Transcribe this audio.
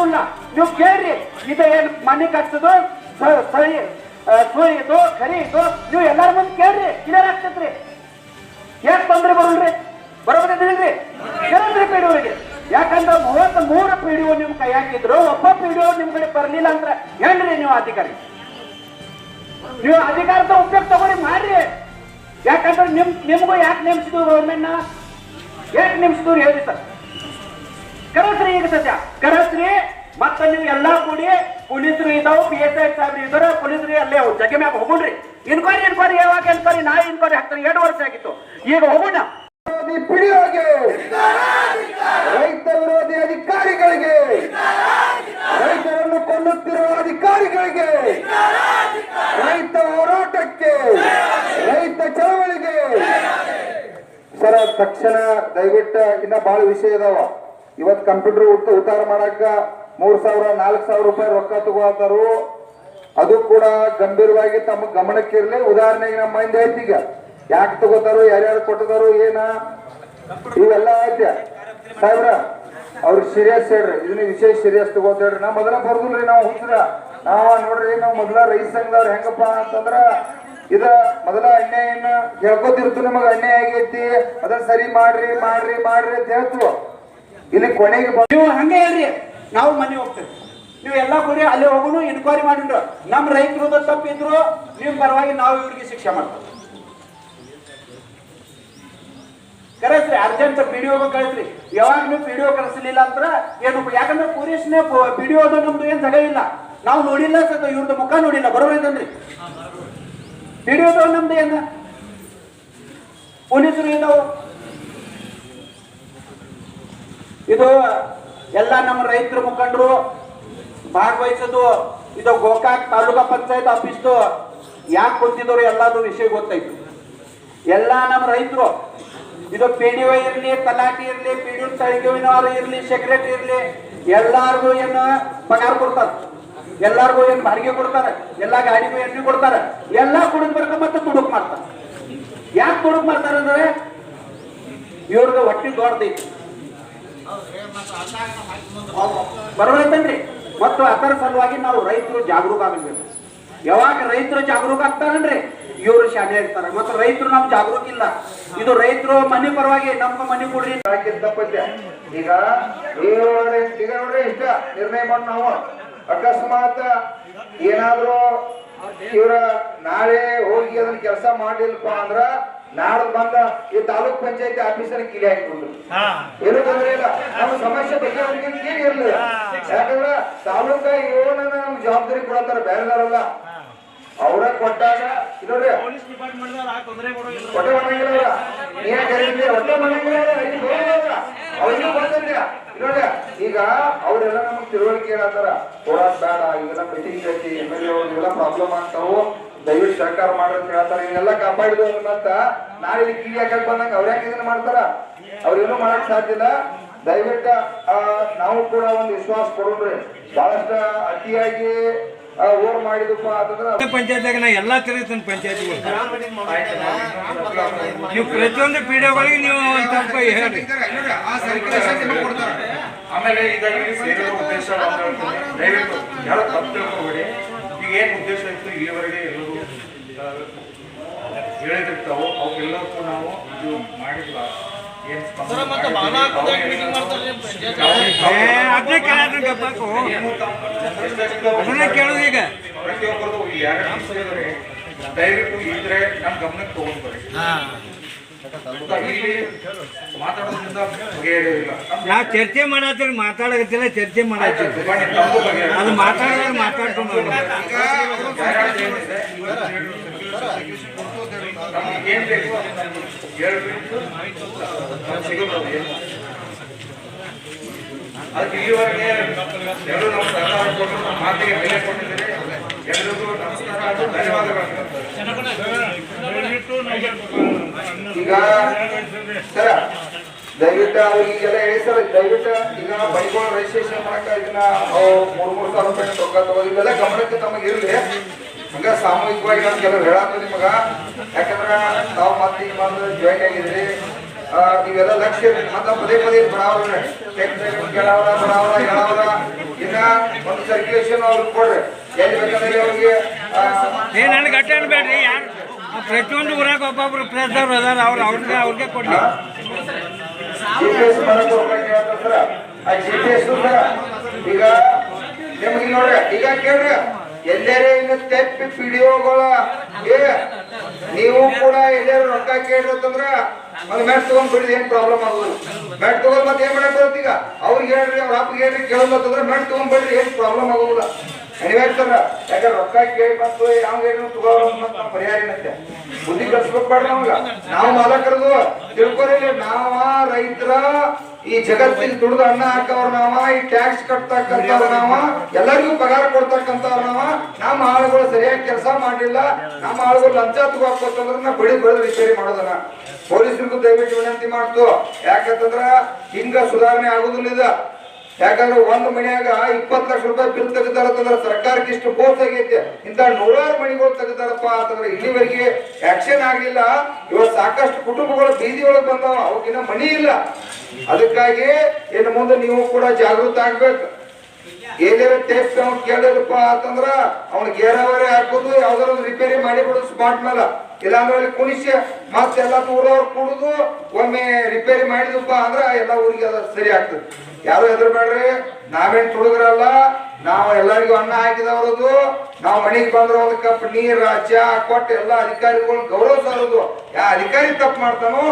ಮನೆ ಏನು ಸ- ಸಹಿ ಸರಿ ಸರಿ ಇದು ಕರಿ ಇದು ನೀವು ಎಲ್ಲಾರ ಮುಂದೆ ಕೇಳ್ರಿ ಕ್ಲಿಯರ್ ಆಗ್ತೈತ್ರಿ. ಯಾಕೆ ತೊಂದ್ರೆ ಬರಲ್ರಿ? ಬರೋದಿಲ್ರಿ ಕೇಳ್ರಿ ಪಿಡಿಯೋರಿಗೆ ಯಾಕಂದ್ರೆ ಮೂವತ್ತ್ ಮೂರು ಒ ನಿಮ್ ಕೈ ಹಾಕಿದ್ರು ಒಬ್ಬ ಪಿಡಿಒ ನಿಮ್ ಕಡೆ ಬರ್ಲಿಲ್ಲ ಅಂದ್ರೆ ಹೇಳ್ರಿ ನೀವು ಅಧಿಕಾರಿ? ನೀವು ಅಧಿಕಾರದ ಉಪಯೋಗ ತಗೊಳ್ಳಿ, ಮಾಡ್ರಿ. ಯಾಕಂದ್ರೆ ನಿಮ್, ನಿಮ್ಗೂ ಯಾಕೆ ನೇಮಿಸಿದ್ರು ಗೌರ್ಮೆಂಟ್ನ? ಯಾಕೆ ನೇಮಿಸಿದ್ರು ಹೇಳಿ ಸರ್. ಕರೆಸ್ರಿ ಈಗ ಸದ್ಯ. ಕರೆಸ್ರಿ ಮತ್ತೆ ನೀವು ಎಲ್ಲಾ ಕೂಡಿ ಪೊಲೀಸರು ಇದಾವು ಪಿ ಎಸ್ ಐ ಸಾಹೇಬ್ರು ಇದಾರೆ, ಪೊಲೀಸರು ಅಲ್ಲೇ ಜಗ್ಗೆ ಮ್ಯಾಗ ಹೋಗುಣ್ರಿ ಇನ್ಕ್ವೈರಿ ಇನ್ಕ್ವೈರಿ ಯಾವಾಗ ಇನ್ಕ್ವೈರಿ ನಾ ಇನ್ಕ್ವೈರಿ ಹಾಕ್ತಾರೆ, ಎರಡು ವರ್ಷ ಆಗಿತ್ತು. ಈಗ ಹೋಗೋಣ ಪಿಡಿಯೋಗೆ, ರೈತ ವಿರೋಧಿ ಅಧಿಕಾರಿಗಳಿಗೆ, ರೈತರನ್ನು ಕೊಲ್ಲುತ್ತಿರುವ ಅಧಿಕಾರಿಗಳಿಗೆ, ರೈತ ಹೋರಾಟಕ್ಕೆ, ರೈತ ಚಳವಳಿಗೆ. ಸರ, ತಕ್ಷಣ ದಯವಿಟ್ಟು, ಇನ್ನ ಬಹಳ ವಿಷಯ ಇದಾವ. ಇವತ್ ಕಂಪ್ಯೂಟರ್ ಉತ್ತ ಉತ್ತಾರ ಮಾಡಾಕ ಮೂರ್ ಸಾವಿರ, ನಾಲ್ಕು ಸಾವಿರ ರೂಪಾಯಿ ರೊಕ್ಕ ತಗೋತಾರು, ಅದು ಕೂಡ ಗಂಭೀರವಾಗಿ ತಮ್ಮ ಗಮನಕ್ಕಿರ್ಲಿ. ಉದಾಹರಣೆಗೆ ನಮ್ಮ ಮೈಂಡ್ ಐತಿ ಈಗ. ಯಾಕೆ ತಗೋತಾರೋ, ಯಾರ್ಯಾರು ಕೊಟ್ಟದಾರು, ಏನ? ಇವೆಲ್ಲ ಐತೆ. ಸಾಹೇಬ್ರ, ಅವ್ರ ಸೀರಿಯಸ್ ಹೇಳ್ರಿ. ಇದನ್ನ ವಿಶೇಷ ಸೀರಿಯಸ್ ತಗೋತ ಹೇಳ್ರಿ. ನಾ ಮೊದಲ ಬರ್ದಿಲ್ರಿ, ನಾವು ಹುಚ್ಚಿರ ನಾವ ನೋಡ್ರಿ, ನಾವು ಮೊದಲ ರೈಸ್ ಸಂಘದವ್ರು ಹೆಂಗಪ್ಪ ಅಂತಂದ್ರ, ಇದ ಮೊದಲ ಅನ್ಯಾಯನ ಹೇಳ್ಕೊತಿರ್ತು ನಿಮಗ? ಅನ್ಯಾಯ ಆಗೈತಿ. ಅದನ್ನ ಸರಿ ಮಾಡ್ರಿ ಮಾಡ್ರಿ ಮಾಡ್ರಿ ಅಂತ ಹೇಳ್ತು ಇಲ್ಲಿ ಕೊನೆಗೆ ನೀವು ಹಂಗೆ ಹೇಳ್ರಿ. ನಾವು ಮನೆ ಹೋಗ್ತೇವೆ. ನೀವು ಎಲ್ಲ ಕೂಡಿ, ಅಲ್ಲಿ ಹೋಗೋನು ಇನ್ಕ್ವೈರಿ ಮಾಡಿದ್ರು. ನಮ್ಮ ರೈತರು ತಪ್ಪಿದ್ರು ನಿಮ್ ಪರವಾಗಿ ನಾವು ಇವ್ರಿಗೆ ಶಿಕ್ಷೆ ಮಾಡ್ತೀವಿ. ಕರೆಸ್ರಿ ಅರ್ಜೆಂಟ್ ಪಿಡಿಒ ಕಳಿಸ್ರಿ. ಯಾವಾಗ ನೀವು ವಿಡಿಯೋ ಕಳಿಸಲಿಲ್ಲ ಅಂದ್ರ ಏನು ಯಾಕಂದ್ರೆ ಪೊಲೀಸ್ನೇ ಡಿ ಅದು ನಮ್ದು ಏನ್ ಜಗ ಇಲ್ಲ. ನಾವು ನೋಡಿಲ್ಲ ಸತ ಇವ್ರದ್ದು ಮುಖ ನೋಡಿಲ್ಲ. ಬರೋರಿದ್ದನ್ರಿ ಪಿ ಡಿ ಪಿಡಿಒದು ನಮ್ದು ಏನ? ಪೊಲೀಸರು ಏನವು ಇದು ಎಲ್ಲ ನಮ್ಮ ರೈತರ ಮುಖಂಡರು ಭಾಗವಹಿಸೋದು, ಇದು ಗೋಕಾಕ್ ತಾಲೂಕಾ ಪಂಚಾಯತ್ ಆಫೀಸ್ದು ಯಾಕೆ ಕುಂತಿದ್ರು ಎಲ್ಲಾದ್ರೂ ವಿಷಯ ಗೊತ್ತಾಯ್ತು ಎಲ್ಲ ನಮ್ಮ ರೈತರು, ಇದು ಪಿ ಡಿ ಒ ಇರ್ಲಿ, ತಲಾಟಿ ಇರ್ಲಿ, ಪಿ ಡಿ ತಳಿಗೆವಿನವರು ಇರ್ಲಿ ಸೆಕ್ರೆಟರಿ ಇರ್ಲಿ, ಎಲ್ಲಾರ್ಗು ಏನು ಪಗಾರ ಕೊಡ್ತಾರ. ಎಲ್ಲಾರ್ಗು ಏನು ಬಾಡಿಗೆ ಕೊಡ್ತಾರೆ, ಎಲ್ಲ ಗಾಡಿಗೂ ಎಣ್ಣೆ ಕೊಡ್ತಾರೆ, ಎಲ್ಲ ಕುಡಿದ್ ಬರ್ಕ ಮತ್ತೆ ತುಡುಕ್ ಮಾಡ್ತಾರೆ. ಯಾಕೆ ತುಡುಕ್ ಮಾಡ್ತಾರೆ ಅಂದ್ರೆ ಇವ್ರಿಗೆ ಹೊಟ್ಟಿ ದೊಡ್ಡದೈತಿ. ಬರೋದೈತನ್ರಿ ಮತ್ತು ಅದರ ಸಲುವಾಗಿ ನಾವು ರೈತರು ಜಾಗರೂಕ ಆಗಬೇಕು. ಯಾವಾಗ ರೈತರು ಜಾಗರೂಕ ಆಗ್ತಾರನ್ರಿ? ಇವರು ಶಾಲೆ ಇರ್ತಾರೆ. ಮತ್ತು ರೈತರು ನಮ್ಗೆ ಜಾಗರೂಕ ಇಲ್ಲ. ಇದು ರೈತರು ಮನೆ ಪರವಾಗಿ ನಮ್ಮ ಮನೆ ಕೊಡ್ರಿ. ಈಗ ಈಗ ನೋಡ್ರಿ ಈಗ ನೋಡ್ರಿ ಇಷ್ಟ. ನಿರ್ಣಯ ಮಾಡಿ ನಾವು. ಅಕಸ್ಮಾತ್ ಏನಾದ್ರು ಇವರ ನಾಳೆ ಹೋಗಿ ಅದನ್ನ ಕೆಲಸ ಮಾಡಿಲ್ಪ ಅಂದ್ರ ನಾಡ್ದು ಬಂದ ಈ ತಾಲೂಕ್ ಪಂಚಾಯತಿ ಆಫೀಸರ್ ಕಿಲಿ ಹಾಕಿಬಿಡ್ರು ಏನು ತೊಂದ್ರೆ ಇಲ್ಲ ನಮ್ಮ ಸಮಸ್ಯೆ ಬಗ್ಗೆ ಅವ್ರಿಗೆ ಕೇಳಿ ಇರ್ಲಿಲ್ಲ ಯಾಕಂದ್ರ ತಾಲೂಕ ಇವನ ನಮ್ಗೆ ಜವಾಬ್ದಾರಿ ಕೊಡತ್ತಾರ ಬೇರೆದಾರಲ್ಲ ಅವ್ರ ಕೊಟ್ಟಾಗ ನೋಡ್ರಿ. ಮಾಡಂಗಿಲ್ಲ ಹೊಟ್ಟೆ ಮಾಡಂಗಿಲ್ಲ. ಅವ್ರಿಗೆ ಈಗ ಅವರೆಲ್ಲ ನಮ್ಗೆ ತಿಳುವಳಿಕೆ ಹೇಳತ್ತಾರ. ಹೋರಾಟ ಬೇಡ ಇವೆಲ್ಲ ಮೀಟಿಂಗ್ ಐತಿ ಎಂ ಎಲ್ ಎ ಪ್ರಾಬ್ಲಮ್ ಆಗ್ತಾವು. ದಯವಿಟ್ಟು ಸರ್ಕಾರ ಮಾಡ್ರಿ ಅಂತ ಹೇಳ್ತಾರೆ. ಇವನ್ನೆಲ್ಲ ಕಾಪಾಡಿದ್ರು ಅಂತ ನಾಳೆ ಇಲ್ಲಿ ಕಿಡಿ ಹಾಕಕ್ ಬಂದಂಗ ಅವ್ರ ಯಾಕೆ ಇದನ್ನ ಮಾಡ್ತಾರ? ಅವ್ರೇನು ಮಾಡಕ್ ಸಾಧ್ಯ ಇಲ್ಲ. ದಯವಿಟ್ಟ ಆ, ನಾವು ಕೂಡ ಒಂದು ವಿಶ್ವಾಸ ಕೊಡೋಣ್ರಿ. ಬಹಳಷ್ಟ ಅತಿಯಾಗಿ ಓರ್ ಮಾಡಿದಪ್ಪ ಅಂತಂದ್ರೆ ಪಂಚಾಯತ್ನಾಗ ನಾ ಎಲ್ಲಾ ತಿರುಗ್ತೀನಿ ಪಂಚಾಯತಿಗಳು ನೀವು ಪ್ರತಿಯೊಂದು ಪೀಡಿಯೋಗಳಿಗೆ ನೀವು ಒಂದು ಸ್ವಲ್ಪ ಹೇಳ್ರಿ. ಆಮೇಲೆ ಈಗ ಸೇರಿರೋ ಉದ್ದೇಶ. ದಯವಿಟ್ಟು ಯಾರು ತಪ್ಪು ತಿಳ್ಕೊಬೇಡಿ. ಈಗ ಏನ್ ಉದ್ದೇಶ ಇತ್ತು ಇಲ್ಲಿವರೆಗೆ ಎಲ್ಲರೂ ಹೇಳಿದಿರ್ತಾವೋ ಅವಕ್ಕೆಲ್ಲಕ್ಕೂ ನಾವು ಇದು ಮಾಡಿಲ್ಲ ಪ್ರತಿಯೊಬ್ಬರದು ದಯವಿಟ್ಟು ಇದ್ರೆ ನಮ್ಮ ಗಮನಕ್ಕೆ ತಗೊಂಡ್ ಬರ್ರಿ. ನಾವು ಚರ್ಚೆ ಮಾಡತ್ತೀರಿ ಮಾತಾಡಕತ್ತಿಲ್ಲ ಚರ್ಚೆ ಮಾಡತ್ತೀವಿ. ಅದು ಮಾತಾಡಿದ್ರೆ ಮಾತಾಡ್ಕೊಂಡು ಏನ್ ಬೇಕು. ಅದಕ್ಕೆ ಈವರೆಗೆ ಎಲ್ಲರೂ ನಮ್ಮ ಸರ್ಕಾರ ಕೊಟ್ಟು ನಮ್ಮ ಮಾತಿಗೆ ಬೆಲೆ ಕೊಟ್ಟಿದ್ದೀರಿ ಎಲ್ಲರಿಗೂ ನಮಸ್ಕಾರ ಧನ್ಯವಾದಗಳು ಈಗ ಸರ ದಯವಿಟ್ಟು ಅವ್ರಿಗೆಲ್ಲ ಹೇಳಿ ಸರ್ ದಯವಿಟ್ಟು ಈಗ ಬೈಕೋಲ್ ರಿಜಿಸ್ಟ್ರೇಷನ್ ಮಾಡಕ ಇದನ್ನ ಮೂರು ಮೂರ್ ಸಾವಿರ ರೂಪಾಯಿ ರೊಕ್ಕ ಇವೆಲ್ಲ ಗಮನಕ್ಕೆ ತಮಗೆ ಇರ್ಲಿ ಹಂಗ ಸಾಮೂಹಿಕವಾಗಿ ನಾನು ಕೆಲವು ಹೇಳಾಕ ನಿಮಗ. ಯಾಕಂದ್ರ ತಾವು ಮತ್ತೆ ಈಗ ಬಂದು ಜಾಯಿನ್ ಆಗಿದ್ರಿ. ಇವೆಲ್ಲ ನೀವೆಲ್ಲ ಲಕ್ಷ್ಯ ಮತ್ತೆ ಪದೇ ಪದೇ ಬರಾವ್ರ ಕೇಳಾವ್ರ ಬಡಾವರ ಹೇಳಾವ್ರ. ಇನ್ನ ಒಂದು ಸರ್ಕ್ಯುಲೇಷನ್ ಅವ್ರಿಗೆ ಕೊಡ್ರಿ. ಎಲ್ಲಿ ಬೇಕಂದ್ರೆ ಅವ್ರಿಗೆ ಏ ನನಗೆ ಗಟ್ಟಿ ಅನ್ಬೇಡ್ರಿ ಯಾರು ಪ್ರತಿಯೊಂದು ಊರಾಗ ಒಬ್ಬೊಬ್ರು ಪ್ರೇಸರ್ ಅದಾರ ಅವ್ರು ಅವ್ರಿಗೆ ಅವ್ರಿಗೆ ಕೊಡ್ಲಿ. ಈಗ ನಿಮ್ಗೆ ನೋಡ್ರಿ ಈಗ ಕೇಳ್ರಿ. ಎಲ್ಲರೇ ಇನ್ನು ತೆಪ್ಪಿ ಪಿಡಿಯೋಗಳ ನೀವು ಕೂಡ ಎಲ್ಲರೂ ರೊಕ್ಕ ಕೇಳಿರತ್ತಂದ್ರ ಮೆಟ್ ಮ್ಯಾಟ್ ತಗೊಂಡ್ ಬಿಡಿದ್ ಏನ್ ಪ್ರಾಬ್ಲಮ್ ಆಗೋದು ಮ್ಯಾಟ್ ತಗೊಂಡ್ ಮತ್ತೆ ಏನ್ ಮಾಡಕ್ ಈಗ? ಅವ್ರಿಗೆ ಹೇಳ್ರಿ, ಅವ್ರ ಅಪ್ಪಿಗೆ ಹೇಳ್ರಿ ಕೇಳೋದಂತಂದ್ರ ಮ್ಯಾಟ್ ತಗೊಂಡ್ ಬಿಡ್ರಿ, ಏನ್ ಪ್ರಾಬ್ಲಮ್ ಆಗೋದಿಲ್ಲ. ಅನಿವಾರ್ಯತಲ್ಲ ಯಾಕಂದ್ರೆ ರೊಕ್ಕ ಕೇಳಿ ಬಂತು ಯಾವ ಏನು ಪರಿಹಾರ ಏನಂತೆ ಬುದ್ಧಿ ಕಲ್ಸ್ಬೇಕು ಬೇಡ ನಮ್ಗ. ನಾವು ಮಾಲಕರದು ತಿಳ್ಕೊರಿ, ನಾವ ರೈತರ ಈ ಜಗತ್ತಿನ ದುಡ್ದು ಅನ್ನ ಹಾಕವ್ರ ನಾವ, ಈ ಟ್ಯಾಕ್ಸ್ ಕಟ್ತಕ್ಕಂಥವ್ರ ನಾವ, ಎಲ್ಲರಿಗೂ ಪಗಾರ ಕೊಡ್ತಕ್ಕಂಥವ್ರ ನಾವ. ನಮ್ಮ ಆಳುಗಳು ಸರಿಯಾಗಿ ಕೆಲಸ ಮಾಡಿಲ್ಲ. ನಮ್ಮ ಆಳುಗಳು ಲಂಚ ತಗೋಕೋತಂದ್ರ ನಾ ಬಿಡಿ ಬೆಳೆದು ರಿಪೇರಿ ಮಾಡೋದನ್ನ. ಪೊಲೀಸರಿಗೂ ದಯವಿಟ್ಟು ವಿನಂತಿ ಮಾಡ್ತು. ಯಾಕಂತಂದ್ರ ಹಿಂಗ ಸುಧಾರಣೆ ಆಗುದಿಲ್ಲ ಯಾಕಂದ್ರೆ ಒಂದ್ ಮನೆಯಾಗ ಇಪ್ಪತ್ತು ಲಕ್ಷ ರೂಪಾಯಿ ಬಿಲ್ ತೆಗಿತಾರಂತಂದ್ರೆ ಸರ್ಕಾರಕ್ಕೆ ಇಷ್ಟು ಬೋಸ್ ಆಗೈತೆ. ಇಂತ ನೂರಾರು ಮನೆಗಳು ತೆಗಿತಾರಪ್ಪ ಅಂತಂದ್ರೆ ಇಲ್ಲಿವರೆಗೆ ಆಕ್ಷನ್ ಆಗ್ಲಿಲ್ಲ. ಇವತ್ತು ಸಾಕಷ್ಟು ಕುಟುಂಬಗಳು ಬೀದಿ ಒಳಗೆ ಬಂದವ ಅವಕ್ಕಿನ್ನ ಮನಿ ಇಲ್ಲ. ಅದಕ್ಕಾಗಿ ಇನ್ನು ಮುಂದೆ ನೀವು ಕೂಡ ಜಾಗೃತ ಆಗ್ಬೇಕು. ಏನೇನೋ ಟೇಪ್ ಅವ್ನು ಕೇಳಿದ್ರಪ್ಪ ಅಂತಂದ್ರ ಅವ್ನಿಗೆ ಗೇರಾವರಿ ಹಾಕೋದು, ಯಾವ್ದಾರ ರಿಪೇರಿ ಮಾಡಿ ಬಿಡೋದು ಸ್ಪಾಟ್ ಮೇಲೆ ಇಲ್ಲಾಂದ್ರೆ ಅಲ್ಲಿ ಕುಣಿಸಿ ಮತ್ತೆಲ್ಲ ಊರವ್ರು ಕುಡಿದು ಒಮ್ಮೆ ರಿಪೇರಿ ಮಾಡಿದಪ್ಪ ಅಂದ್ರೆ ಎಲ್ಲ ಊರಿಗೆ ಸರಿ ಆಗ್ತದೆ. ಯಾರು ಹೆದರ್ಬೇಡ್ರಿ ನಾವೇನ್ ತುಡುಗರಲ್ಲ. ನಾವು ಎಲ್ಲರಿಗೂ ಅನ್ನ ಹಾಕಿದವರದು ನಾವು ಮನೆಗೆ ಬಂದ್ರೆ ಒಂದು ಕಪ್ ನೀರ ಚಾ ಕೊಟ್ಟು ಎಲ್ಲ ಅಧಿಕಾರಿಗಳು ಗೌರವಿಸೋದು ಯಾ ಅಧಿಕಾರಿ ತಪ್ಪು ಮಾಡ್ತಾನೋ